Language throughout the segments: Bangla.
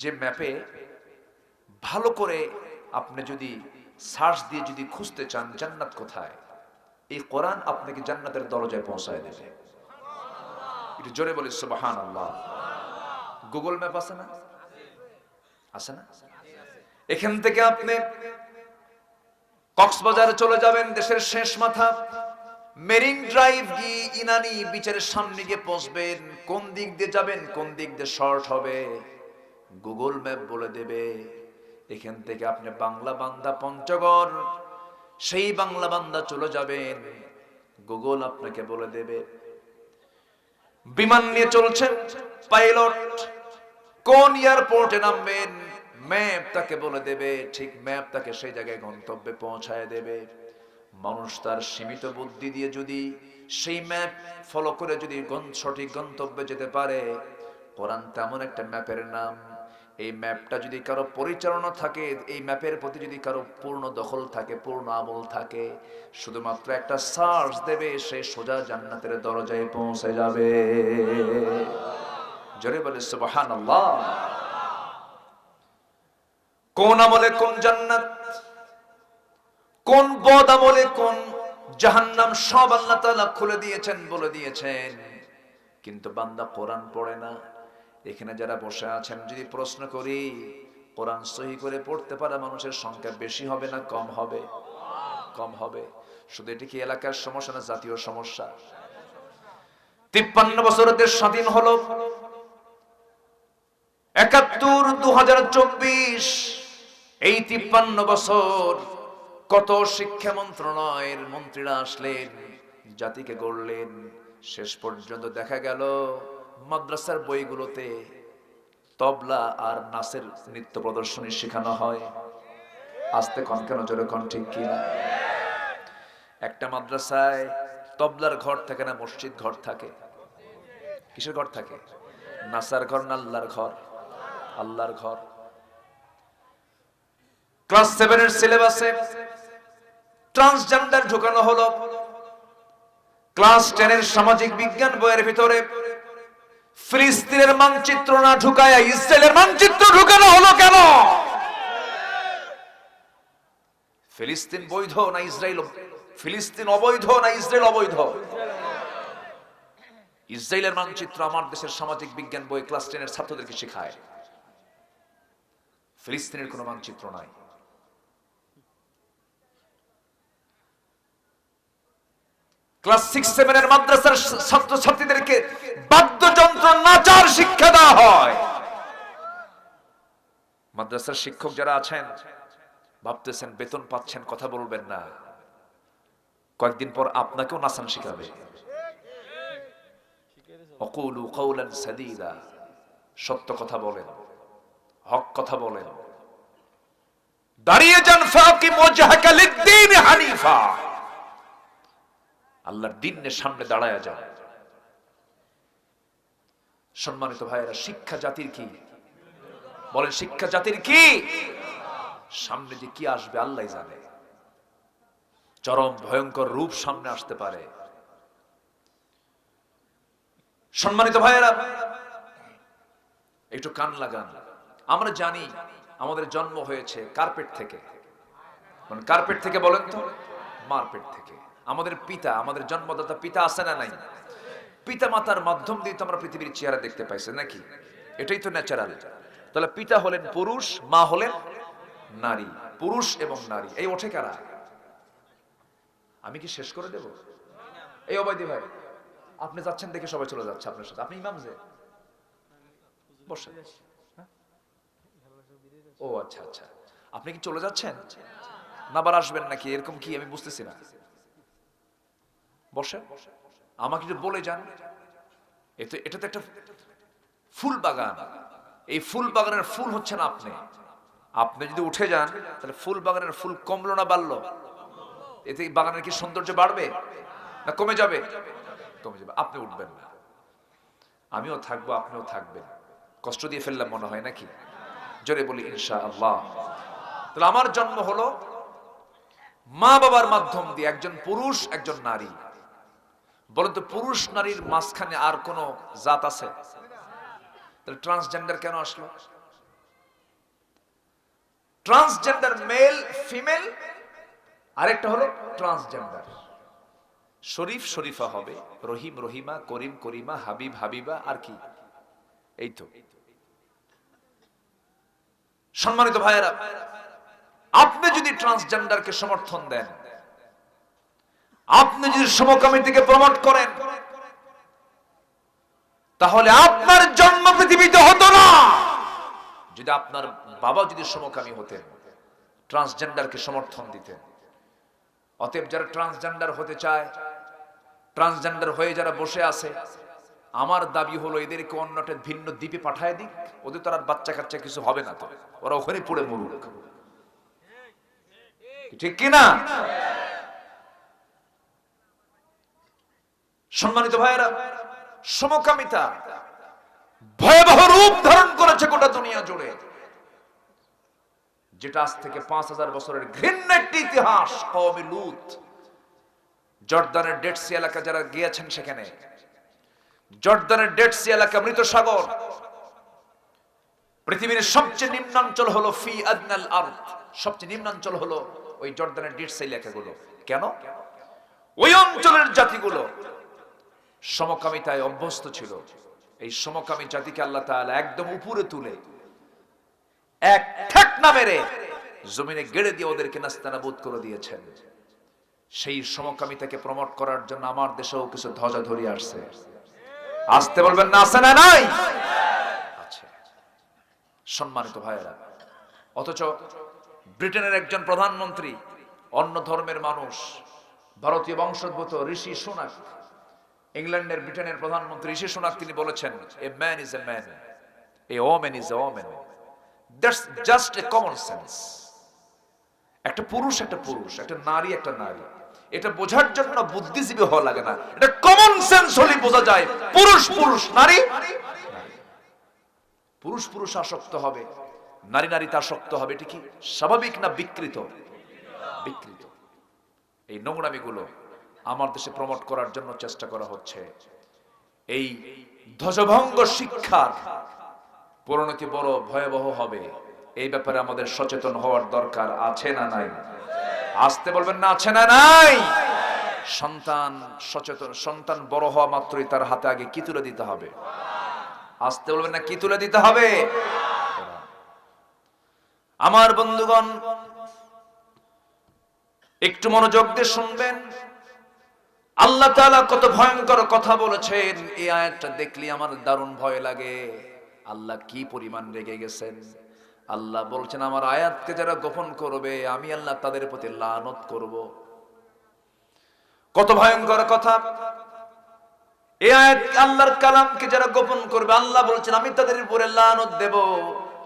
যে ম্যাপে ভালো করে আপনি যদি সার্চ দিয়ে যদি খুঁজতে চান জান্নাত কোথায়, এই কোরআন আপনাকে জান্নাতের দরজায় পৌঁছায় দেবে। একটু জোরে বলে সুবাহান আল্লাহ গুগল ম্যাপ আছে না? আছে না? এখান থেকে আপনি কক্সবাজারে চলে যাবেন, দেশের শেষ মাথা। মেরিন ড্রাইভ গিয়ে ইনানি বিচের সামনে গিয়ে পৌঁছবেন। কোন দিক দিয়ে যাবেন, কোন দিক দিয়ে শর্ট হবে? গুগল ম্যাপ বলে দেবে, এখান থেকে আপনি বাংলা বান্দা পঞ্চগড়, সেই বাংলা বান্দা চলে যাবেন। গুগল আপনাকে বলে দেবে, বিমান নিয়ে চলছেন পাইলট, কোন এয়ারপোর্টে নামবেন? ম্যাপ তাকে বলে দেবে, ঠিক ম্যাপ তাকে সেই জায়গায় গন্তব্যে পৌঁছায় দেবে। মানুষ তার সীমিত বুদ্ধি দিয়ে যদি সেই ম্যাপ ফলো করে যদি সঠিক গন্তব্যে যেতে পারে, কোরআন তেমন একটা ম্যাপের নাম। এই ম্যাপটা যদি কারও পরিচালনা থাকে, এই ম্যাপের প্রতি যদি কারও পূর্ণ দখল থাকে, পূর্ণ আমল থাকে, শুধুমাত্র একটা সার্চ দেবে, সে সোজা জান্নাতের দরজায় পৌঁছে যাবে। জোরে বলে, সুবহানাল্লাহ। কোন আমলে কোন জান্নাত? কোন বদ আমলে কোন জাহান্নাম? সব আল্লাহ তাআলা খুলে দিয়েছেন, বলে দিয়েছেন। কিন্তু বান্দা কোরআন পড়ে না। এখানে যারা বসে আছেন যদি প্রশ্ন করি, কোরআন সহি করে পড়তে পারা মানুষের সংখ্যা বেশি হবে না কম হবে? কম হবে। শুধু এটি কি এলাকার সমস্যা না জাতীয় সমস্যা? তিপ্পান্ন বছর দেশ স্বাধীন হলো একাত্তর দু এই তিপ্পান্ন বছর কত শিক্ষা মন্ত্রণালয়ের মন্ত্রীরা আসলেন, জাতিকে গড়লেন। শেষ পর্যন্ত দেখা গেল মাদ্রাসার বইগুলোতে তবলা আর নাচের নৃত্য প্রদর্শনী শেখানো হয়। আস্তে কন কেন, জোরে কন, ঠিক কিনা একটা মাদ্রাসায় তবলার ঘর থাকে না, মসজিদ ঘর থাকে। কিসের ঘর থাকে? নাসার ঘর না আল্লাহর ঘর? আল্লাহর ঘর। ক্লাস সেভেনের সিলেবাসে ট্রান্সজেন্ডার ঢুকানো হলো। ক্লাস টেনের সামাজিক বিজ্ঞান বইয়ের ভিতরে ফিলিস্তিনের মানচিত্র না ঢুকায়, ইসরায়েলের মানচিত্র ঢুকানো হলো কেন? ফিলিস্তিন বৈধ না ইসরায়েল ফিলিস্তিন অবৈধ না ইসরায়েল অবৈধ? ইসরায়েলের মানচিত্র আমার দেশের সামাজিক বিজ্ঞান বই ক্লাস টেনের ছাত্রদেরকে শেখায়। ফিলিস্তিনের কোনো মানচিত্র নাই। ক্লাস সিক্স সেভেনের মাদ্রাসার ছাত্র ছাত্রীদেরকে বাদ্যযন্ত্র, নাচার শিক্ষা দেওয়া হয়। মাদ্রাসার শিক্ষক যারা আছেন, ভাবতেছেন, বেতন পাচ্ছেন, কথা বলবেন না। কয়েকদিন পর আপনাকেও নাচান শিখাবে। অকুলু কৌলান সাদিদা, সত্য কথা বলেন, হক কথা বলেন। দাঁড়িয়ে যান ফাকি মোজাহাকা লিদ্দিন হানিফা। আল্লাহর দিনের সামনে দাঁড়ায় যান সম্মানিত ভাইয়েরা, শিক্ষা জাতির কি? বলেন, শিক্ষা জাতির কি? সামনে যে কি আসবে, আল্লাহ জানে। চরম ভয়ঙ্কর রূপ সামনে আসতে পারে। সম্মানিত ভাইয়েরা, একটু কান লাগান। আমরা জানি আমাদের জন্ম হয়েছে কার্পেট থেকে। মানে কার্পেট থেকে বলেন তো? মারপেট থেকে। আমাদের পিতা, আমাদের জন্মদাতা পিতা আছে না নাই? পিতা মাতার মাধ্যম দিয়ে তো আমরা পৃথিবীর চেহারা দেখতে পাইছি, নাকি? এটাই তো ন্যাচারাল তাহলে পিতা হলেন পুরুষ, মা হলেন নারী। পুরুষ এবং নারী, এই ওঠে কারা? আমি কি শেষ করে দেব? এই অবৈধ ভাই, আপনি যাচ্ছেন দেখে সবাই চলে যাচ্ছে আপনার সাথে। আপনি ইমাম যে? হ্যাঁ? ও আচ্ছা আচ্ছা। আপনি কি চলে যাচ্ছেন? না আবার আসবেন নাকি? এরকম কি? আমি বুঝতেছি না। বসেন। আমাকে যদি বলে যান, এতে এটা তো একটা ফুল বাগান। এই ফুল বাগানের ফুল হচ্ছেন আপনি। আপনি যদি উঠে যান, তাহলে ফুল বাগানের ফুল কমলো না বাড়লো? এতে বাগানের কি সৌন্দর্য বাড়বে? না কমে যাবে? কমে যাবে। আপনি উঠবেন না। আমিও থাকব, আপনিও থাকবেন। কষ্ট দিয়ে ফেললাম মনে হয় নাকি? জোরে বলি ইনশা আল্লাহ তাহলে আমার জন্ম হলো মা বাবার মাধ্যম দিয়ে, একজন পুরুষ, একজন নারী। বলেন তো পুরুষ নারীর মাঝখানে আর কোন জাত আছে? ট্রান্সজেন্ডার কেন আসলো? ট্রান্সজেন্ডার মেল ফিমেল আরেকটা হলো ট্রান্সজেন্ডার শরীফ শরীফা হবে, রহিম রহিমা, করিম করিমা, হাবিব হাবিবা, আর কি? এই তো। সম্মানিত ভাইয়েরা, আপনি যদি ট্রান্সজেন্ডারকে সমর্থন দেন আপনি যদি সমকামিতিকে প্রমোট করেন, তাহলে আপনার জন্ম পৃথিবীতে হতো না। যদি আপনার বাবা যদি সমকামী হতেন ট্রান্সজেন্ডারকে সমর্থন দিতেন, অতএব যারা ট্রান্সজেন্ডার হতে চায় ট্রান্সজেন্ডার হয়ে যারা বসে আছে, আমার দাবি হলো এদেরকে অন্য একটা ভিন্ন দ্বীপে পাঠায় দিক, ওদের তো আর বাচ্চা কাচ্চা কিছু হবে না তো। ওরা ওখানে পড়ে মরুক। ঠিক কিনা সম্মানিত ভাইয়েরা, সমকামিতা ভয়াবহ রূপ ধারণ করেছে গোটা দুনিয়া জুড়ে, যেটা আজ থেকে পাঁচ হাজার বছরের ঘৃণ্য একটি ইতিহাস, কওমে লুত। জর্দানের ডেটসি এলাকা যারা গিয়েছেন সেখানে, জর্দানের ডেটসি এলাকা মৃত সাগর, পৃথিবীর সবচেয়ে নিম্নাঞ্চল হলো ফি আদনাল আরদ। সবচেয়ে নিম্নাঞ্চল হলো ওই জর্দানের ডেটসি এলাকাগুলো। কেন? ওই অঞ্চলের জাতিগুলো সমকামিতায় অভ্যস্ত ছিল। এই সমকামী জাতিকে আল্লাহ তাআলা একদম উপরে তুলে এক ঠেক না মেরে জমিনে গেড়ে দিয়ে ওদেরকে নাস্তানাবুদ করে দিয়েছেন। সেই সমকামিতাকে প্রমোট করার জন্য আমার দেশেও কিছু ধ্বজা ধরিয়ে আসছে। আসতে বলবেন না, আছে না নাই? সম্মানিত ভাইয়েরা, অথচ ব্রিটেনের একজন প্রধানমন্ত্রী, অন্য ধর্মের মানুষ, ভারতীয় বংশোদ্ভূত ঋষি সোনাক ইংল্যান্ডের, ব্রিটেনের প্রধানমন্ত্রী ঋষি সোনাক তিনি বলেছেন a man is a man a woman is a woman that's just a common sense একটা পুরুষ একটা পুরুষ, একটা নারী একটা নারী। এটা বোঝার জন্য বুদ্ধিজীবী হওয়া লাগে না। এটা কমন সেন্স হলে বোঝা যায়, পুরুষ পুরুষ, নারী। নারী। পুরুষ পুরুষ আসক্ত হবে, নারী নারীতে আসক্ত হবে, এটা কি স্বাভাবিক না বিকৃত? বিকৃত। এই নোংরামিগুলো আমার দেশে প্রমোট করার জন্য চেষ্টা করা হচ্ছে। এই ধ্বজভঙ্গ শিক্ষার পরিণতি বড় ভয়াবহ হবে। এই ব্যাপারে আমাদের সচেতন হওয়ার দরকার আছে না নাই? আসতে বলবেন না, আছে না নাই? সন্তান সচেতন, সন্তান বড় হওয়া মাত্রই তার হাতে আগে কি তুলে দিতে হবে? আসতে বলবেন না, কি তুলে দিতে হবে? আমার বন্ধুগণ, একটু মনোযোগ দিয়ে শুনবেন। আল্লাহ তাআলা কত ভয়ঙ্কর কথা বলেছেন। এই আয়াতটা দেখলে আমার দারুণ ভয় লাগে। আল্লাহ কি পরিমাণ রেগে গেছেন? আল্লাহ বলছেন, আমার আয়াতকে যারা গোপন করবে, আমি আল্লাহ তাদের প্রতি লানত করব। কত ভয়ঙ্কর কথা। এই আয়াত আল্লাহর কালামকে যারা গোপন করবে, আল্লাহ বলছেন, আমি তাদের উপরে লানত দেব।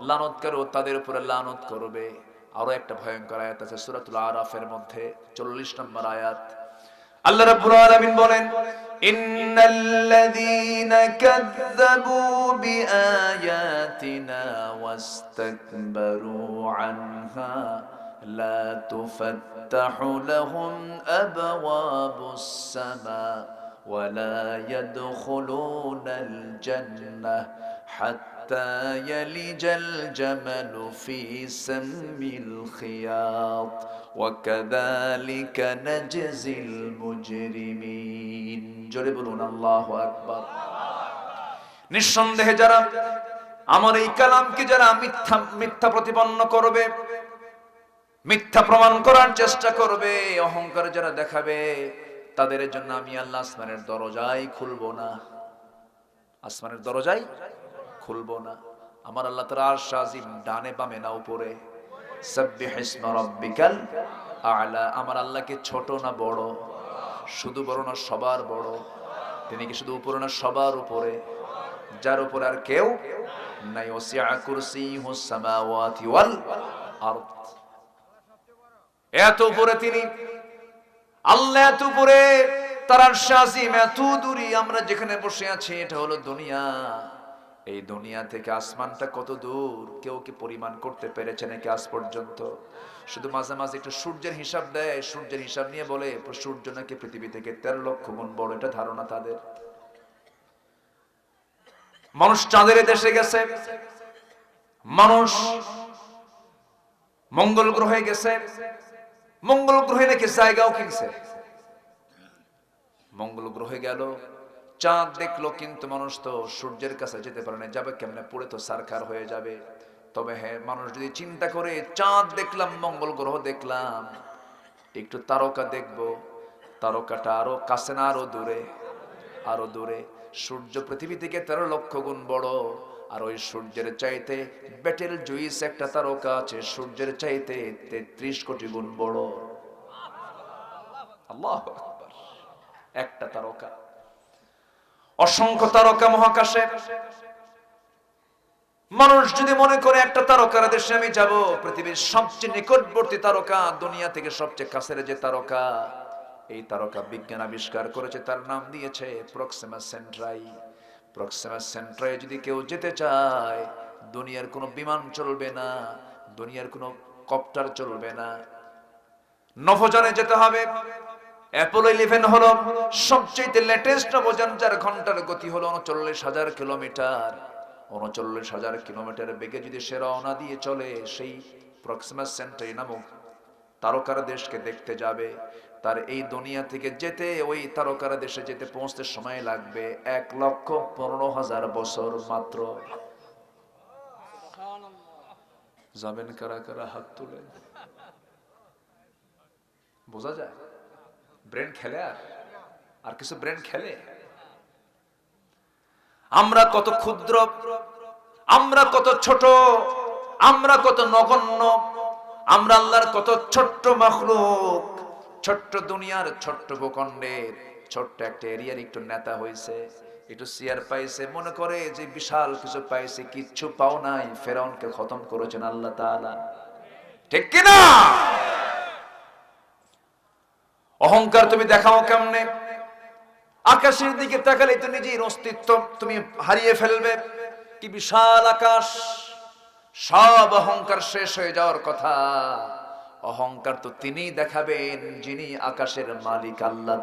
লানত করো তাদের উপরে লানত করবে। আরও একটা ভয়ঙ্কর আয়াত আছে সূরাতুল আরাফের মধ্যে 40 নম্বর আয়াত। আল্লাহ রাব্বুল আলামিন বলেন ইন্নাল্লাযীনা কাযযাবু বিআয়াতিনা ওয়াস্তাকবারু আনহা লা তুফাত্তাহু লাহুম আবওয়াবুস সামা ولا يدخلون الجنة حتى يلج الجمل في سم الخياط وكذلك نجزي المجرمين জোরে বলুন আল্লাহ আকবার নিঃসন্দেহে যারা আমার এই কালামকে যারা মিথ্যা মিথ্যা প্রতিপন্ন করবে মিথ্যা প্রমাণ করার চেষ্টা করবে অহংকার যারা দেখাবে তাদের জন্য আমি আল্লাহ আসমানের দরজাই খুলবো না আসমানের দরজাই খুলবো না আমার আল্লাহ তাআলা আরশ আজিম ডানে বামে না উপরে সাব্বিহ ইসমা আমার আল্লাহকে ছোট না বড়? শুধু বড় না সবার বড়? তিনি কি শুধু উপরে না সবার উপরে? যার আর কেউ নাই। এত উপরে তিনি। আল্লাহ এত উপরে। তার এত দূরে আমরা যেখানে বসে আছি, এটা হলো দুনিয়া। এই দুনিয়া থেকে আসমানটা কত দূর? কেউ কি পরিমাণ করতে পেরেছে নাকি আজ পর্যন্ত? শুধু মাঝে মাঝে একটু সূর্যের হিসাব দেয়, সূর্যের হিসাব নিয়ে বলে সূর্য নাকি পৃথিবী থেকে তেরো লক্ষ গুণ বড়। এটা ধারণা তাদের। মানুষ চাঁদের দেশে গেছে। মানুষ মঙ্গল গ্রহে গেছে। মঙ্গল গ্রহে নাকি জায়গাও কিনছে। মঙ্গল গ্রহে গেল। চাঁদ দেখল কিন্তু মানুষ তো সূর্যের কাছে যেতে পারে না, যাবে কেমনে? পড়ে তো সারখার হয়ে যাবে। তবে হ্যাঁ মানুষ যদি চিন্তা করে, চাঁদ দেখলাম, মঙ্গল গ্রহ দেখলাম, একটু তারকা দেখব। তারকাটা আরও কাছে না, আরও দূরে আরও দূরে। সূর্য পৃথিবী থেকে তেরো লক্ষ গুণ বড়, আর ওই সূর্যের চাইতে বেটেল জুইস একটা তারকা আছে, সূর্যের চাইতে তেত্রিশ কোটি গুণ বড়। আল্লাহ একটা তারকা। অসংখ্য তারকা মহাকাশে। মানুষ যদি মনে করে একটা তারকার দেশে আমি যাব, পৃথিবীর সবচেয়ে নিকটবর্তী তারকা দুনিয়া থেকে সবচেয়ে কাছের যে তারকা, এই তারকা বিজ্ঞান আবিষ্কার করেছে, তার নাম দিয়েছে প্রক্সিমা সেন্ট্রাই। প্রক্সিমা সেন্ট্রাই যদি কেউ যেতে চায়, দুনিয়ার কোনো বিমান চলবে না, দুনিয়ার কোনো কপ্টার চলবে না। নভোযানে যেতে হবে। অ্যাপোলো ইলেভেন হলো সবচেয়ে লেটেস্ট নভোযান যার ঘণ্টার গতি হলো উনচল্লিশ হাজার কিলোমিটার। উনচল্লিশ হাজার কিলোমিটার বেগে যদি সে রওনা দিয়ে চলে, সেই প্রক্সিমাস সেন্টারি নামক তারকার দেশকে দেখতে যাবে। তার এই দুনিয়া থেকে যেতে, ওই তারকার দেশে যেতে পৌঁছতে সময় লাগবে এক লক্ষ পনেরো হাজার বছর মাত্র। যাবেন কারা কারা হাত তুলে বোঝা যায়? ব্রেন খেলে আর? আর কিছু ব্রেন খেলে? আমরা কত ক্ষুদ্র, আমরা কত ছোট, আমরা কত নগণ্য, আমরা আল্লাহর কত ছোট্ট মখলুক, ছোট্ট দুনিয়ার ছোট্ট ভূখণ্ডের ছোট্ট একটা এরিয়ার একটু নেতা হয়েছে একটু চেয়ার পাইছে, মনে করে যে বিশাল কিছু পাইছে, কিচ্ছু পাও নাই, ফেরাউনকে খতম করেছেন আল্লাহ তাআলা। ঠিক কিনা? অহংকার তুমি দেখাও কেমনে? আকাশের দিকে তাকালে তো নিজের অস্তিত্ব, তুমি হারিয়ে ফেলবে। কি বিশাল আকাশ। সব অহংকার শেষ হয়ে যাওয়ার কথা। অহংকার তো তিনি দেখাবেন, যিনি আকাশের মালিক আল্লাহ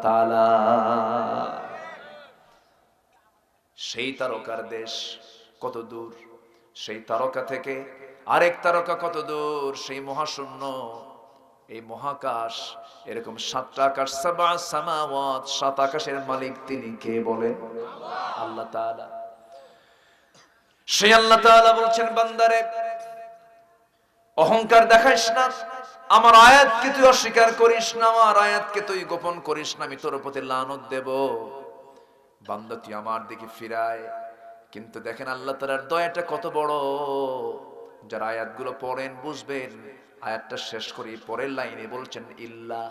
সেই তারকার দেশ কত দূর, সেই তারকা থেকে আরেক তারকা কত দূর, সেই মহাশূন্য এই মহাকাশ, এরকম সাতটা আকাশ, সাবা, সামাওয়াত, সাত আকাশের মালিক তিনি কে বলেন? আল্লাহ তাআলা। সেই আল্লাহ তাআলা বলছেন, বান্দারে, অহংকার দেখাইস না, আমার আয়াতকে তুই অস্বীকার করিস না, আমার আয়াতকে তুই গোপন করিস না, আমি তোর প্রতি লানত দেব। বান্দা, তুই আমার দিকে ফিরায়। কিন্তু দেখেন আল্লাহ তাআলার দয়াটা কত বড়। যারা আয়াতগুলো পড়েন, বুঝবেন আয়াতটা শেষ করি, পরের লাইনে বলছেন, ইল্লা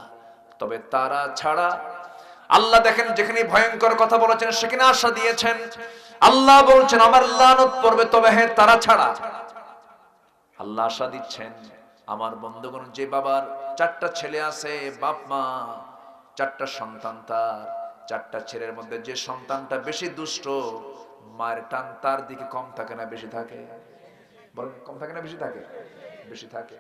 তবে তারা ছাড়া আল্লাহ দেখেন যেখানে ভয়ঙ্কর কথা বলেছেন সেখানে আশা দিয়েছেন। আল্লাহ বলছেন, আমার লানত পড়বে, তবে হ্যাঁ তারা ছাড়া। আল্লাহ আশা দিচ্ছেন, আমার বন্ধুগণ, যে বাবার চারটা ছেলে আছে, বাপ, মা, চারটা সন্তান তার, চারটা ছেলের মধ্যে যে সন্তানটা বেশি দুষ্ট, মায়ের টান তার দিকে কম থাকে না, বেশি থাকে? বলেন, কম থাকে না, বেশি থাকে? বেশি থাকে।